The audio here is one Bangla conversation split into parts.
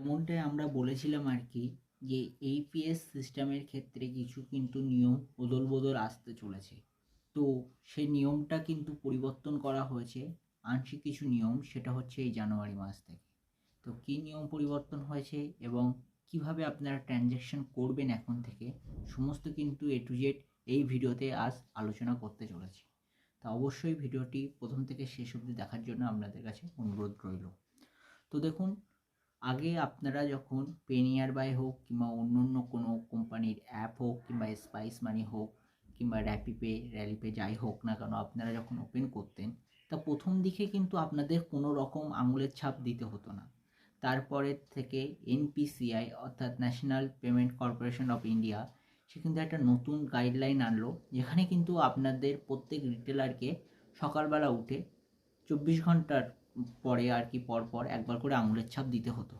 যেমনটাই আমরা বলেছিলাম আর কি যে এইপিএস সিস্টেমের ক্ষেত্রে কিছু কিন্তু নিয়ম ওদল বদল আসতে চলেছে। তো সেই নিয়মটা কিন্তু পরিবর্তন করা হয়েছে। আংশিক কিছু নিয়ম, সেটা হচ্ছে এই জানুয়ারি মাস থেকে। তো কী নিয়ম পরিবর্তন হয়েছে এবং কীভাবে আপনারা ট্রানজ্যাকশন করবেন এখন থেকে, সমস্ত কিন্তু এ টু জেড এই ভিডিওতে আজ আলোচনা করতে চলেছি। তা অবশ্যই ভিডিওটি প্রথম থেকে শেষ অবধি দেখার জন্য আপনাদের কাছে অনুরোধ রইল। তো দেখুন আগে আপনারা যখন পেনিয়ার বাই হোক কিংবা অন্য অন্য কোনো কোম্পানির অ্যাপ হোক কিংবা স্পাইস মানি হোক কিংবা র্যাপিপে র্যালিপে যাই হোক না কেন, আপনারা যখন ওপেন করতেন, তা প্রথম দিকে কিন্তু আপনাদের কোনো রকম আঙুলের ছাপ দিতে হতো না। তারপরের থেকে এনপিসিআই অর্থাৎ National Payment Corporation of India সে কিন্তু একটা নতুন গাইডলাইন আনলো, যেখানে কিন্তু আপনাদের প্রত্যেক রিটেলারকে সকালবেলা উঠে চব্বিশ ঘণ্টার পরে আর কি পর পর একবার করে আঙুলের ছাপ দিতে হতো।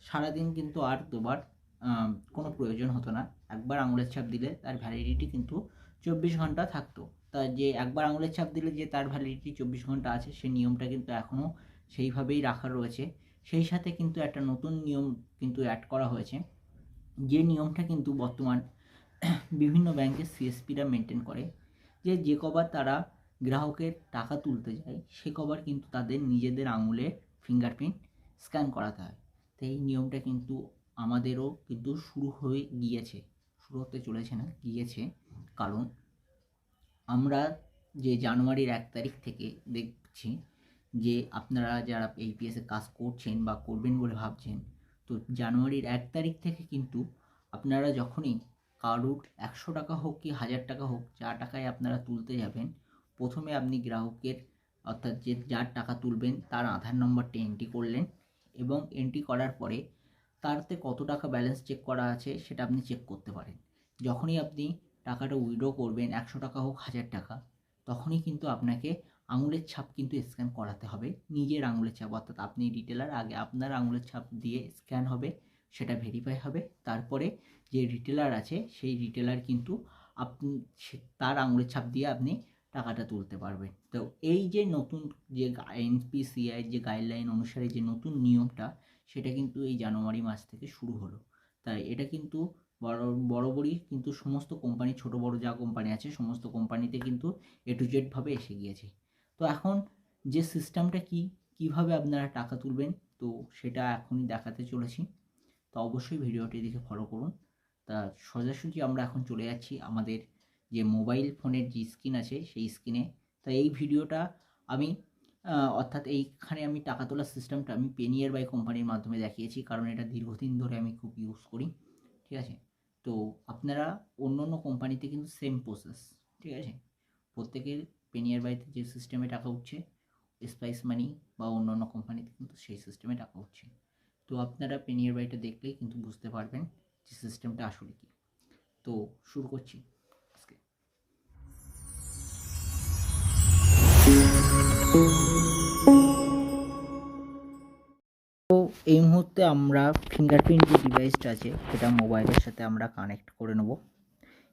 সারাদিন কিন্তু আর দুবার কোনো প্রয়োজন হতো না। একবার আঙুলের ছাপ দিলে তার ভ্যালিডিটি কিন্তু চব্বিশ ঘণ্টা থাকতো। তা যে একবার আঙুলের ছাপ দিলে যে তার ভ্যালিডিটি চব্বিশ ঘণ্টা আছে সেই নিয়মটা কিন্তু এখনও সেইভাবেই রাখা রয়েছে। সেই সাথে কিন্তু একটা নতুন নিয়ম কিন্তু অ্যাড করা হয়েছে। যে নিয়মটা কিন্তু বর্তমান বিভিন্ন ব্যাংকের সিএসপিরা মেনটেন করে যে যে কবার তারা গ্রাহকের টাকা তুলতে যায়, সে কবার কিন্তু তাদের নিজেদের আঙুলে ফিঙ্গারপ্রিন্ট স্ক্যান করাতে হয়। তো এই নিয়মটা কিন্তু আমাদেরও কিন্তু শুরু হয়ে গিয়েছে, শুরু হতে চলেছে না, গিয়েছে। কারণ আমরা যে জানুয়ারির এক তারিখ থেকে দেখছি যে আপনারা যারা এইপিএসে কাজ করছেন বা করবেন বলে ভাবছেন, তো জানুয়ারির এক তারিখ থেকে কিন্তু আপনারা যখনই কারুর একশো টাকা হোক কি হাজার টাকা হোক, যা টাকায় আপনারা তুলতে যাবেন প্রথমে আপনি গ্রাহকের, অর্থাৎ যে যার টাকা তুলবেন, তার আধার নম্বরটি এন্ট্রি করলেন এবং এন্ট্রি করার পরে তারতে কত টাকা ব্যালেন্স চেক করা আছে সেটা আপনি চেক করতে পারেন। যখনই আপনি টাকাটা উইড্রো করবেন, একশো টাকা হোক, হাজার টাকা, তখনই কিন্তু আপনাকে আঙুলের ছাপ কিন্তু স্ক্যান করাতে হবে, নিজের আঙুলের ছাপ। অর্থাৎ আপনি রিটেলার আগে আপনার আঙুলের ছাপ দিয়ে স্ক্যান হবে, সেটা ভেরিফাই হবে, তারপরে যে রিটেলার আছে, সেই রিটেলার কিন্তু আপনি তার আঙুলের ছাপ দিয়ে আপনি টাকাটা তুলতে পারবেন তো এই যে নতুন যে এনপিসিআই যে গাইডলাইন অনুসারে যে নতুন নিয়মটা, সেটা কিন্তু এই জানুয়ারি মাস থেকে শুরু হলো। তাই এটা কিন্তু বড় বরাবরই কিন্তু সমস্ত কোম্পানি ছোট বড় যা কোম্পানি আছে, সমস্ত কোম্পানিতে কিন্তু এ টু জেডভাবে এসে গিয়েছে। তো এখন যে সিস্টেমটা কি, কীভাবে আপনারা টাকা তুলবেন, তো সেটা এখনই দেখাতে চলেছি। তো অবশ্যই ভিডিওটি দেখে ফলো করুন। তা সোজাসুজি আমরা এখন চলে যাচ্ছি আমাদের যে মোবাইল ফোনের যে স্ক্রিন আছে, সেই স্ক্রিনে। তো এই ভিডিওটা আমি অর্থাৎ এইখানে আমি টাকা তোলার সিস্টেমটা আমি পেনিয়ার বাই কোম্পানির মাধ্যমে দেখিয়েছি, কারণ এটা দীর্ঘদিন ধরে আমি খুব ইউজ করি। ঠিক আছে? তো আপনারা অন্য অন্য কোম্পানিতে কিন্তু সেম প্রসেস ঠিক আছে? প্রত্যেকের পেনিয়ার বাইতে যে সিস্টেমে টাকা উঠছে স্পাইস মানি বা অন্য অন্য কোম্পানিতে কিন্তু সেই সিস্টেমে টাকা উঠছে। তো আপনারা পেনিয়ার বাইটা দেখলেই কিন্তু বুঝতে পারবেন যে সিস্টেমটা আসলে কী। তো শুরু করছি। এই মুহূর্তে আমরা ফিঙ্গারপ্রিন্ট যে ডিভাইসটা আছে, সেটা মোবাইলের সাথে আমরা কানেক্ট করে নেব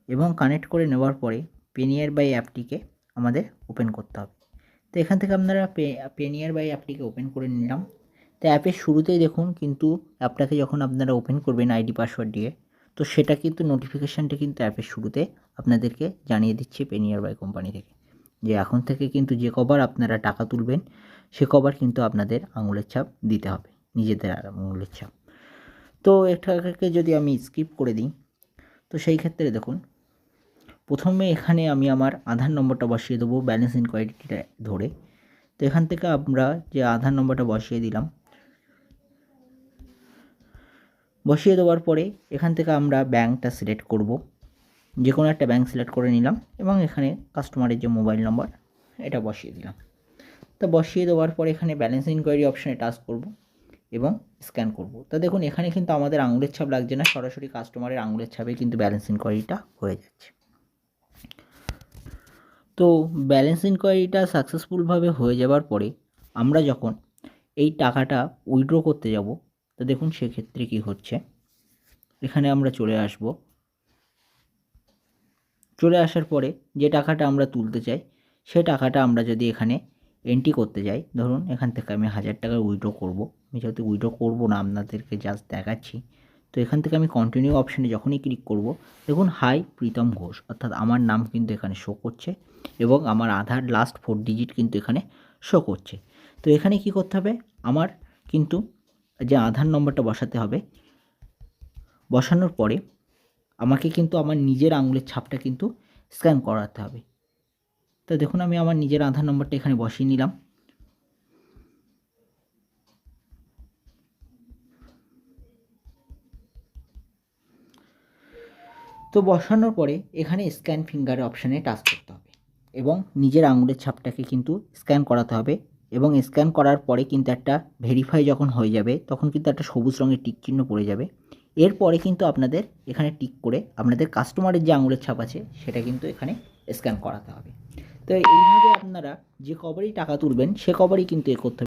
এবং কানেক্ট করে নেওয়ার পরে পেনিয়ার বাই অ্যাপটিকে আমাদের ওপেন করতে হবে। তো এখান থেকে আপনারা পেনিয়ার বাই অ্যাপটিকে ওপেন করে নিলাম। তো অ্যাপের শুরুতেই দেখুন কিন্তু অ্যাপটাকে যখন আপনারা ওপেন করবেন আইডি পাসওয়ার্ড দিয়ে, তো সেটা কিন্তু নোটিফিকেশানটা কিন্তু অ্যাপের শুরুতে আপনাদেরকে জানিয়ে দিচ্ছে পেনিয়ার বাই কোম্পানি থেকে। যে এখন থেকে কিন্তু যে কবার আপনারা টাকা তুলবেন, সে কবার কিন্তু আপনাদের আঙুলের ছাপ দিতে হবে। নিজেদের আঙুলের ছাপ তো এটাকে যদি আমি স্কিপ করে দিই, তো সেই ক্ষেত্রে দেখুন, প্রথমে এখানে আমি আমার আধার নম্বরটা বসিয়ে দেবো ব্যালেন্স ইনকোয়ারিটিটা ধরে। তো এখান থেকে আমরা যে আধার নম্বরটা বসিয়ে দিলাম, বসিয়ে দেওয়ার পরে এখান থেকে আমরা ব্যাঙ্কটা সিলেক্ট করব। যে কোনো একটা ব্যাঙ্ক সিলেক্ট করে নিলাম এবং এখানে কাস্টমারের যে মোবাইল নম্বর এটা বসিয়ে দিলাম। তো বসিয়ে দেওয়ার পরে এখানে ব্যালেন্স ইনকোয়ারি অপশানে টাচ করব। এবং স্ক্যান করব। তো দেখুন, এখানে কিন্তু আমাদের আঙুলের ছাপ লাগছে না, সরাসরি কাস্টমারের আঙুলের ছাপে কিন্তু ব্যালেন্স ইনকোয়ারিটা হয়ে যাচ্ছে। তো ব্যালেন্স ইনকোয়ারিটা সাকসেসফুলভাবে হয়ে যাওয়ার পরে আমরা যখন এই টাকাটা উইথড্র করতে যাব, তো দেখুন সেক্ষেত্রে কী হচ্ছে। এখানে আমরা চলে আসব। চলে আসার পরে যে টাকাটা আমরা তুলতে চাই, সে টাকাটা আমরা যদি এখানে এন্ট্রি করতে যাই, ধরুন এখান থেকে আমি হাজার টাকা উইথড্র করব। আমি যেহেতু উইড্রো করব না আপনাদেরকে জাস্ট দেখাচ্ছি। তো এখান থেকে আমি কন্টিনিউ অপশানে যখনই ক্লিক করব, দেখুন হাই প্রীতম ঘোষ, অর্থাৎ আমার নাম কিন্তু এখানে শো করছে এবং আমার আধার লাস্ট ফোর ডিজিট কিন্তু এখানে শো করছে। তো এখানে কি করতে হবে? আমার কিন্তু যে আধার নম্বরটা বসাতে হবে, বসানোর পরে আমাকে কিন্তু আমার নিজের আঙুলের ছাপটা কিন্তু স্ক্যান করাতে হবে। তো দেখুন, আমি আমার নিজের আধার নম্বরটা এখানে বসিয়ে নিলাম। তো বসানোর পরে এখানে স্ক্যান ফিঙ্গারের অপশানে টাচ করতে হবে এবং নিজের আঙুলের ছাপটাকে কিন্তু স্ক্যান করাতে হবে এবং স্ক্যান করার পরে কিন্তু একটা ভেরিফাই যখন হয়ে যাবে, তখন কিন্তু একটা সবুজ রঙের টিক চিহ্ন পড়ে যাবে। এরপরে কিন্তু আপনাদের এখানে টিক করে আপনাদের কাস্টমারের যে আঙুলের ছাপ আছে, সেটা কিন্তু এখানে স্ক্যান করাতে হবে। তো এইভাবে আপনারা যে কবারই টাকা তুলবেন, সে কবারই কিন্তু এ করতে